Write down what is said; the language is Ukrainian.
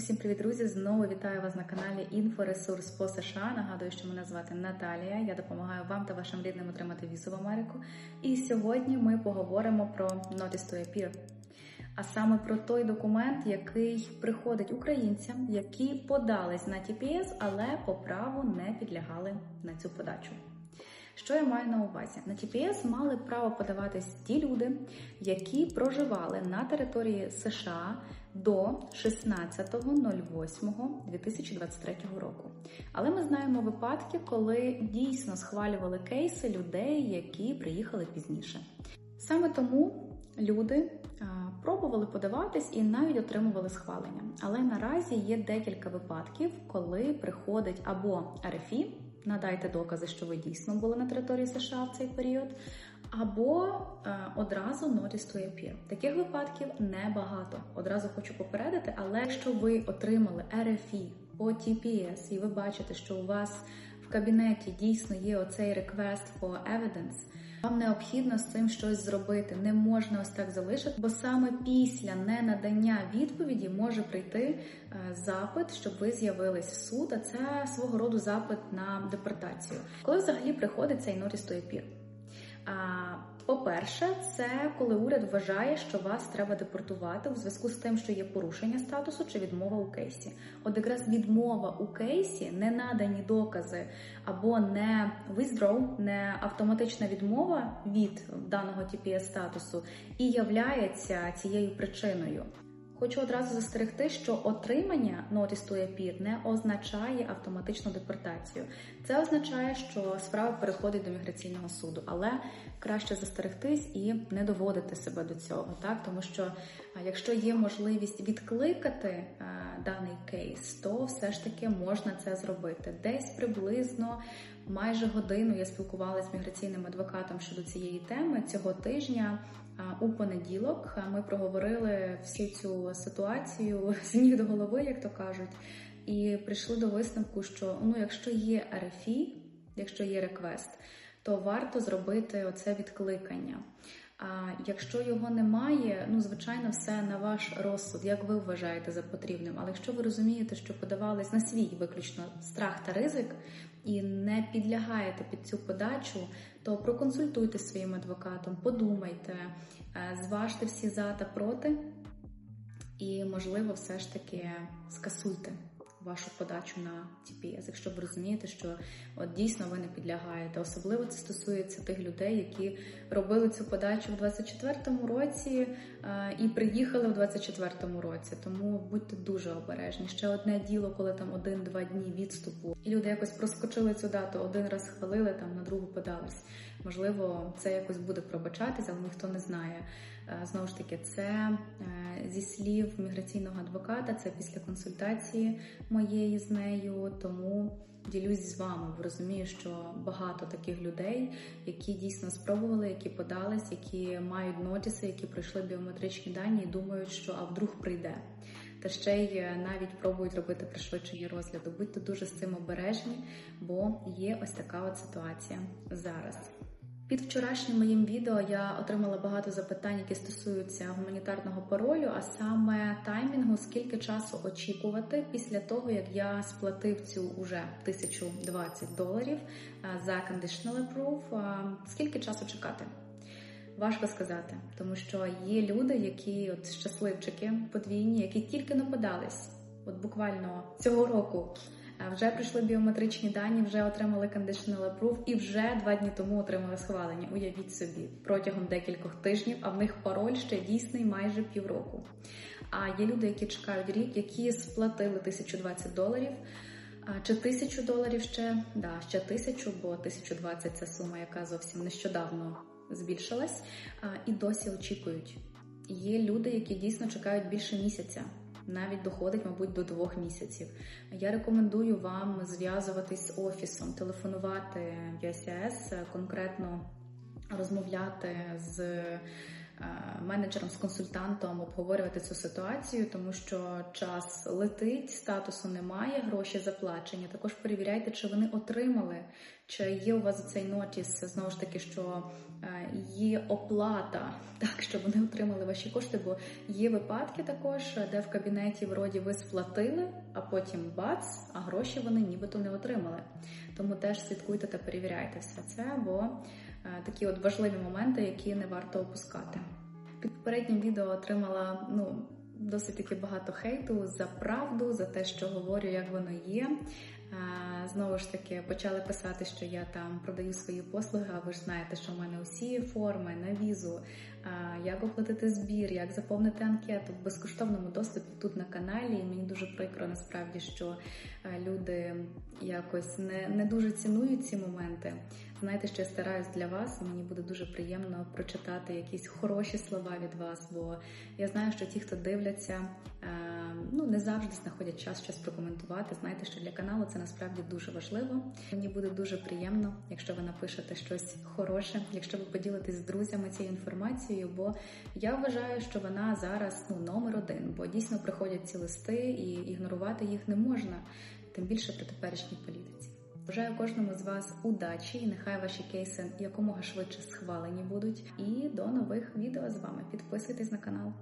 Усім привіт, друзі! Знову вітаю вас на каналі Інфоресурс по США. Нагадую, що мене звати Наталія. Я допомагаю вам та вашим рідним отримати візу в Америку. І сьогодні ми поговоримо про Notice to Appear. А саме про той документ, який приходить українцям, які подались на TPS, але по праву не підлягали на цю подачу. Що я маю на увазі? На TPS мали право подаватись ті люди, які проживали на території США до 16.08.2023 року. Але ми знаємо випадки, коли дійсно схвалювали кейси людей, які приїхали пізніше. Саме тому люди пробували подаватись і навіть отримували схвалення. Але наразі є декілька випадків, коли приходить або РФІ, надайте докази, що ви дійсно були на території США в цей період, або е, одразу Notice to Appear. Таких випадків небагато. Одразу хочу попередити, але якщо ви отримали RFE по TPS і ви бачите, що у вас в кабінеті дійсно є оцей request for evidence, вам необхідно з цим щось зробити. Не можна ось так залишити, бо саме після ненадання відповіді може прийти е, запит, щоб ви з'явились в суд. А це свого роду запит на депортацію. Коли взагалі приходить цей норістої Appear? По-перше, це коли уряд вважає, що вас треба депортувати у зв'язку з тим, що є порушення статусу чи відмова у кейсі. От якраз відмова у кейсі, не надані докази або не withdraw, не автоматична відмова від даного TPS статусу і являється цією причиною. Хочу одразу застерегти, що отримання Notice to Appear не означає автоматичну депортацію. Це означає, що справа переходить до міграційного суду, але краще застерегтись і не доводити себе до цього, так тому що якщо є можливість відкликати а, даний кейс, то все ж таки можна це зробити. Десь приблизно майже годину я спілкувалася з міграційним адвокатом щодо цієї теми цього тижня. У понеділок ми проговорили всю цю ситуацію з ніг до голови, як то кажуть, і прийшли до висновку, що ну, якщо є RFI, якщо є реквест, то варто зробити оце відкликання. Якщо його немає, ну звичайно, все на ваш розсуд, як ви вважаєте за потрібним. Але якщо ви розумієте, що подавались на свій виключно страх та ризик і не підлягаєте під цю подачу, то проконсультуйте своїм адвокатом, подумайте, е, зважте всі за та проти, і, можливо, все ж таки скасуйте вашу подачу на TPS, якщо ви розумієте, що от дійсно ви не підлягаєте. Особливо це стосується тих людей, які робили цю подачу в 24-му році а, і приїхали в 24-му році. Тому будьте дуже обережні. Ще одне діло, коли там один-два дні відступу, і люди якось проскочили цю дату, один раз хвалили, там на другу подались. Можливо, це якось буде пробачатися, але ніхто не знає. Знову ж таки, це е, зі слів міграційного адвоката, це після консультації моєї з нею. Тому ділюсь з вами. Бо розумію, що багато таких людей, які дійсно спробували, які подались, які мають нотіси, які пройшли біометричні дані, і думають, що а вдруг прийде. Та ще й е, навіть пробують робити пришвидшення розгляду. Будьте дуже з цим обережні, бо є ось така от ситуація зараз. Під вчорашнім моїм відео я отримала багато запитань, які стосуються гуманітарного паролю, а саме таймінгу, скільки часу очікувати після того, як я сплатив цю уже 1020 доларів за conditional approve, Скільки часу чекати? Важко сказати, тому що є люди, які от щасливчики подвійні, які тільки не подались, от буквально цього року. Вже прийшли біометричні дані, вже отримали conditional approve і вже два дні тому отримали схвалення. Уявіть собі, протягом декількох тижнів, а в них пароль ще дійсний майже півроку. А є люди, які чекають рік, які сплатили 1020 доларів. Чи тисячу доларів ще? Да, ще тисячу, бо 1020 – це сума, яка зовсім нещодавно збільшилась, і досі очікують. Є люди, які дійсно чекають більше місяця навіть доходить, мабуть, до двох місяців. Я рекомендую вам зв'язуватись з офісом, телефонувати в ЮСС, конкретно розмовляти з менеджером з консультантом обговорювати цю ситуацію, тому що час летить, статусу немає, гроші заплачені. Також перевіряйте, чи вони отримали, чи є у вас цей нотіс знову ж таки, що е, є оплата, так щоб вони отримали ваші кошти. Бо є випадки також, де в кабінеті вроді ви сплатили, а потім бац, а гроші вони нібито не отримали. Тому теж слідкуйте та перевіряйте все це, бо е, такі от важливі моменти, які не варто опускати. Під попереднім відео отримала ну досить таки багато хейту за правду, за те, що говорю, як воно є. Знову ж таки, почали писати, що я там продаю свої послуги. А ви ж знаєте, що в мене усі форми на візу, як оплатити збір, як заповнити анкету в безкоштовному доступі тут на каналі. І мені дуже прикро насправді, що люди якось не, не дуже цінують ці моменти. Знаєте, що я стараюсь для вас, мені буде дуже приємно прочитати якісь хороші слова від вас, бо я знаю, що ті, хто дивляться, ну не завжди знаходять час щось прокоментувати. Знаєте, що для каналу це насправді дуже важливо. Мені буде дуже приємно, якщо ви напишете щось хороше, якщо ви поділитесь з друзями цією інформацією, бо я вважаю, що вона зараз ну номер один, бо дійсно приходять ці листи і ігнорувати їх не можна, тим більше при теперішній політиці. Бажаю кожному з вас удачі і нехай ваші кейси якомога швидше схвалені будуть. І до нових відео з вами. Підписуйтесь на канал.